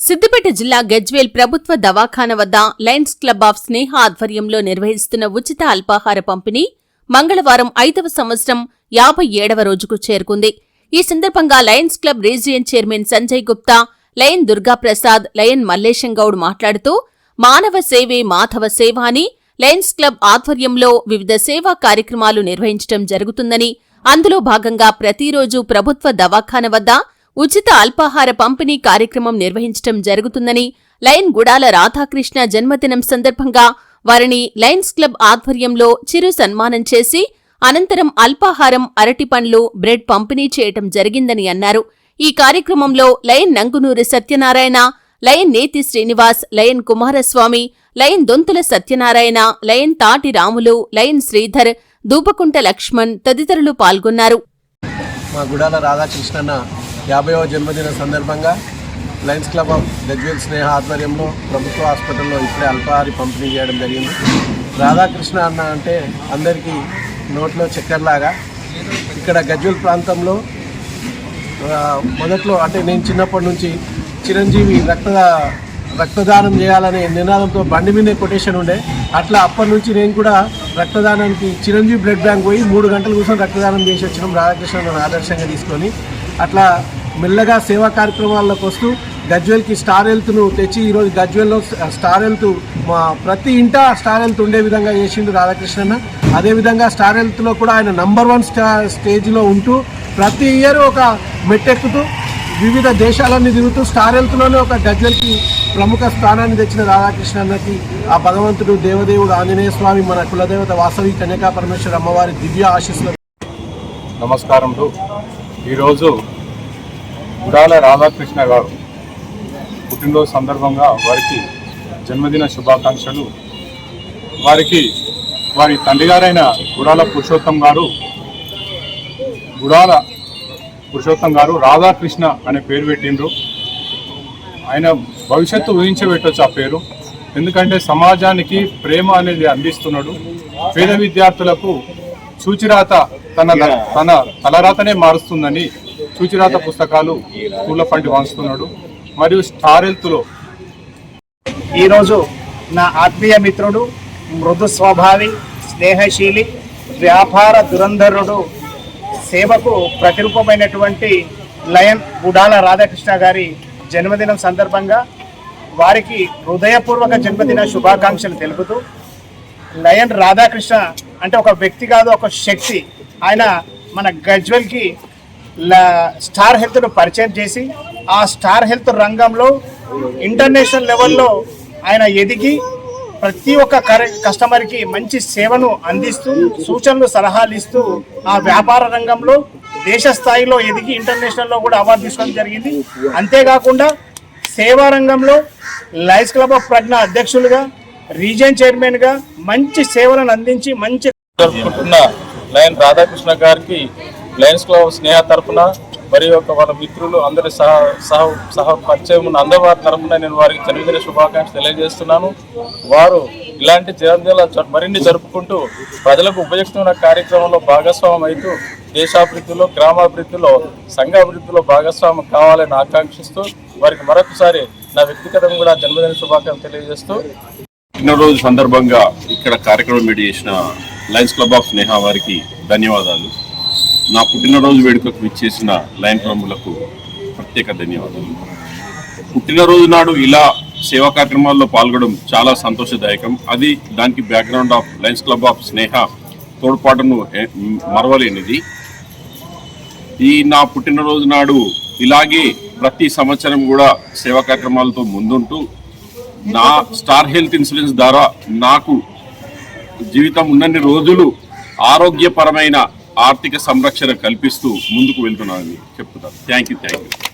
సిద్దిపేట జిల్లా గజ్వేల్ ప్రభుత్వ దవాఖాన వద్ద లయన్స్ క్లబ్ ఆఫ్ స్నేహ ఆధ్వర్యంలో నిర్వహిస్తున్న ఉచిత అల్పాహార పంపిణీ మంగళవారం ఐదవ సంవత్సరం యాభై ఏడవ రోజుకు చేరుకుంది. ఈ సందర్భంగా lions club region chairman Sanjay Gupta lion Durgaprasad lion Mallesham Goud మాట్లాడుతూ మానవ సేవే మాధవ సేవ అని లయన్స్ క్లబ్ ఆధ్వర్యంలో వివిధ సేవా కార్యక్రమాలు నిర్వహించడం జరుగుతుందని అందులో భాగంగా ప్రతిరోజు ప్రభుత్వ దవాఖాన వద్ద ఉచిత అల్పాహార పంపిణీ కార్యక్రమం నిర్వహించడం జరుగుతుందని లయన్ గుడాల రాధాకృష్ణ జన్మదినం సందర్భంగా వారిని లయన్స్ క్లబ్ ఆధ్వర్యంలో చిరు సన్మానం చేసి అనంతరం అల్పాహారం అరటిపండ్లు బ్రెడ్ పంపిణీ చేయటం జరిగిందని అన్నారు. ఈ కార్యక్రమంలో lion Nangunuri Satyanarayana lion Neti Srinivas lion Kumaraswamy lion Donthula Satyanarayana lion Tati Ramulu lion Sridhar Dupakunta Laxman తదితరులు పాల్గొన్నారు. మా గుడాల రాధాకృష్ణన్న యాభైవ జన్మదిన సందర్భంగా lions club of Gajwel Sneha ఆధ్వర్యంలో ప్రభుత్వ హాస్పిటల్లో ఇప్పుడే అల్పాహారి పంపిణీ చేయడం జరిగింది. రాధాకృష్ణ అన్న అంటే అందరికీ నోట్లో చక్కెరలాగా. ఇక్కడ గజ్వేల్ ప్రాంతంలో మొదట్లో అంటే నేను చిన్నప్పటి నుంచి చిరంజీవి రక్త రక్తదానం చేయాలనే నినాదంతో బండి మీదే కొటేషన్ ఉండే. అట్లా అప్పటి నుంచి నేను కూడా రక్తదానానికి చిరంజీవి బ్లడ్ బ్యాంక్ పోయి మూడు గంటల కోసం రక్తదానం చేసి వచ్చినాం. రాధాకృష్ణను ఆదర్శంగా తీసుకొని. అట్లా మెల్లగా సేవా కార్యక్రమాల్లోకి వస్తూ గజ్వెల్కి స్టార్ హెల్త్ను తెచ్చి ఈరోజు గజ్వెల్లో స్టార్ హెల్త్ మా ప్రతి ఇంట స్టార్ హెల్త్ ఉండే విధంగా చేసిండు రాధాకృష్ణన్న. అదేవిధంగా స్టార్ హెల్త్లో కూడా ఆయన నంబర్ వన్ స్టా స్టేజ్లో ఉంటూ ప్రతి ఇయర్ ఒక మెట్టెక్కుతూ వివిధ దేశాలన్నీ తిరుగుతూ స్టార్ హెల్త్లోనే ఒక గజ్వెల్కి ప్రముఖ స్థానాన్ని తెచ్చిన రాధాకృష్ణన్నకి ఆ భగవంతుడు దేవదేవుడు ఆంజనేయ స్వామి మన కులదేవత వాసవి కన్యకా పరమేశ్వర అమ్మవారి దివ్య ఆశీస్సులు. నమస్కారంలో ఈరోజు గుడాల రాధాకృష్ణ గారు పుట్టినరోజు సందర్భంగా వారికి జన్మదిన శుభాకాంక్షలు. వారికి వారి తండ్రి గారైన గుడాల పురుషోత్తం గారు గుడాల పురుషోత్తం గారు రాధాకృష్ణ అనే పేరు పెట్టిండ్రు. ఆయన భవిష్యత్తు ఊహించబెట్టొచ్చు ఆ పేరు. ఎందుకంటే సమాజానికి ప్రేమ అనేది అందిస్తున్నాడు. పేద విద్యార్థులకు సూచిరాత తన తన తలరాతనే మారుస్తుందని సూచిరాత పుస్తకాలు స్కూళ్ళ ఫండ్ పంచుతున్నాడు మరియు స్టార్ హెల్త్లో ఈరోజు నా ఆత్మీయ మిత్రుడు మృదు స్వభావి స్నేహశీలి వ్యాపార దురంధరుడు సేవకు ప్రతిరూపమైనటువంటి లయన్ గుడాల రాధాకృష్ణ గారి జన్మదినం సందర్భంగా వారికి హృదయపూర్వక జన్మదిన శుభాకాంక్షలు తెలుపుతూ లయన్ రాధాకృష్ణ అంటే ఒక వ్యక్తి కాదు ఒక శక్తి. ఆయన మన గజ్వెల్కి ల- స్టార్ హెల్త్ను పరిచయం చేసి ఆ స్టార్ హెల్త్ రంగంలో ఇంటర్నేషనల్ లెవెల్లో ఆయన ఎదిగి ప్రతి ఒక్క కర- కస్టమర్కి మంచి సేవను అందిస్తూ సూచనలు సలహాలు ఇస్తూ ఆ వ్యాపార రంగంలో దేశ స్థాయిలో ఎదిగి ఇంటర్నేషనల్లో కూడా అవార్డు తీసుకోవడం జరిగింది. అంతేకాకుండా సేవా రంగంలో లయన్స్ క్లబ్ ఆఫ్ ప్రజ్ఞ అధ్యక్షులుగా రీజియన్ చైర్మన్గా మంచి సేవలను అందించి మంచి జరుపుకుంటున్న లయన్ రాధాకృష్ణ గారికి లయన్స్ క్లబ్ స్నేహ తరఫున మరి యొక్క వాళ్ళ మిత్రులు అందరి సహ సహ సహ పరిచయం ఉన్న అందరి వారి తరపున నేను వారికి జన్మదిన శుభాకాంక్షలు తెలియజేస్తున్నాను. వారు ఇలాంటి జన్మదిన మరిన్ని జరుపుకుంటూ ప్రజలకు ఉపయోగిస్తున్న కార్యక్రమంలో భాగస్వామ్యం అవుతూ దేశాభివృద్ధిలో గ్రామాభివృద్ధిలో సంఘ అభివృద్ధిలో భాగస్వామ్యం కావాలని ఆకాంక్షిస్తూ వారికి మరొకసారి నా వ్యక్తిగతంగా కూడా జన్మదిన శుభాకాంక్షలు తెలియజేస్తూ పుట్టినరోజు సందర్భంగా ఇక్కడ కార్యక్రమం మీట్ చేసిన లయన్స్ క్లబ్ ఆఫ్ స్నేహ వారికి ధన్యవాదాలు. నా పుట్టినరోజు వేడుకకు విచ్చేసిన లయన్ ప్రముఖులకు ప్రత్యేక ధన్యవాదాలు. పుట్టినరోజు నాడు ఇలా సేవా కార్యక్రమాల్లో పాల్గొనడం చాలా సంతోషదాయకం. అది దానికి background of lions club of Sneha తోడ్పాటును మరవలేనిది. ఈ నా పుట్టినరోజు నాడు ఇలాగే ప్రతి సంవత్సరం కూడా సేవా కార్యక్రమాలతో ముందుంటూ నా స్టార్ హెల్త్ ఇన్సూరెన్స్ ద్వారా నాకు జీవితం ఉన్నన్ని రోజులు ఆరోగ్యపరమైన ఆర్థిక సంరక్షణ కల్పిస్తూ ముందుకు వెళ్తున్నానని చెప్తున్నాను. Thank you thank you.